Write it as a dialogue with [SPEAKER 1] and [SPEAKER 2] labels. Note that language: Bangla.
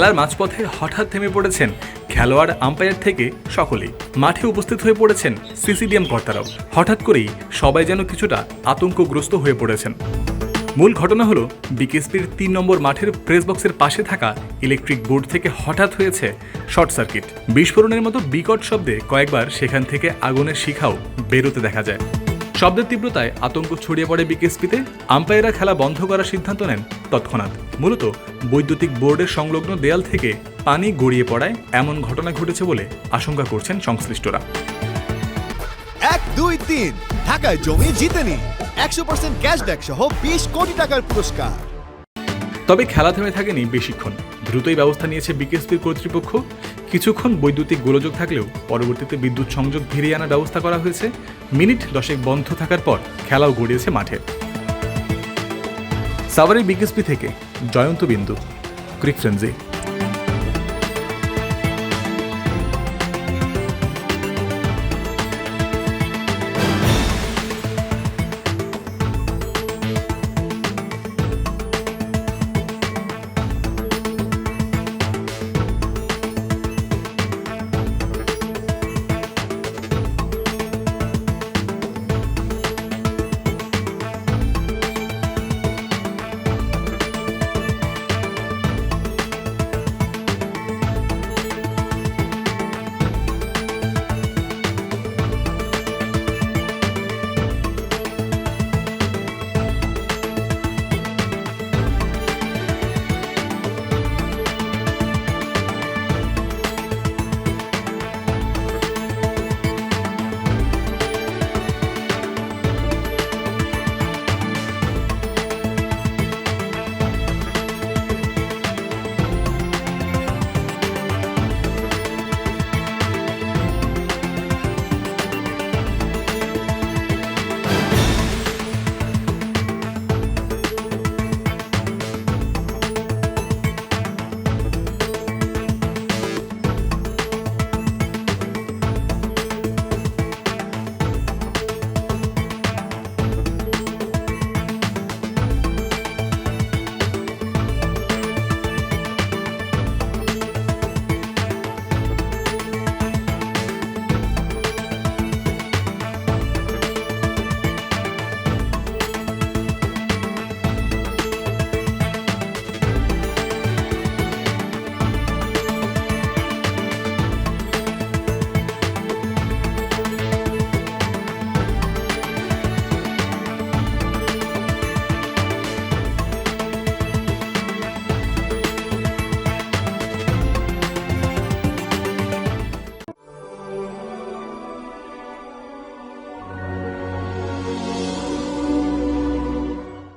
[SPEAKER 1] খেলার মাঝপথে হঠাৎ থেমে পড়েছেন খেলোয়াড় আম্পায়ার থেকে সকলেই। মাঠে উপস্থিত হয়ে পড়েছেন সিসিডিএম কর্তারাও। হঠাৎ করেই সবাই যেন কিছুটা আতঙ্কগ্রস্ত হয়ে পড়েছেন। মূল ঘটনা হলো, বিকেএসপির তিন নম্বর মাঠের প্রেস বক্সের পাশে থাকা ইলেকট্রিক বোর্ড থেকে হঠাৎ হয়েছে শর্ট সার্কিট। বিস্ফোরণের মতো বিকট শব্দে কয়েকবার সেখান থেকে আগুনের শিখাও বেরোতে দেখা যায়। শব্দের তীব্রতায় আতঙ্ক ছড়িয়ে পড়ে বিকেএসপিতে। আম্পায়াররা খেলা বন্ধ করার সিদ্ধান্ত নেন তৎক্ষণাৎ। মূলত বৈদ্যুতিক বোর্ডের সংলগ্ন দেয়াল থেকে পানি গড়িয়ে পড়ায় এমন ঘটনা ঘটেছে বলে আশঙ্কা করছেন সংশ্লিষ্টরা।
[SPEAKER 2] এক দুই তিন। ঢাকায় জমি জিতে নিন একশো পার্সেন্ট ক্যাশব্যাক সহ বিশ কোটি টাকার পুরস্কার।
[SPEAKER 1] তবে খেলা থেমে থাকেনি বেশিক্ষণ। দ্রুতই ব্যবস্থা নিয়েছে বিকেএসপির কর্তৃপক্ষ। কিছুক্ষণ বৈদ্যুতিক গোলযোগ থাকলেও পরবর্তীতে বিদ্যুৎ সংযোগ ফিরিয়ে আনার ব্যবস্থা করা হয়েছে। মিনিট দশেক বন্ধ থাকার পর খেলাও গড়িয়েছে মাঠে। সাভারের বিকেএসপি থেকে জয়ন্ত বিন্দু, ক্রিক ফ্রেন্সি।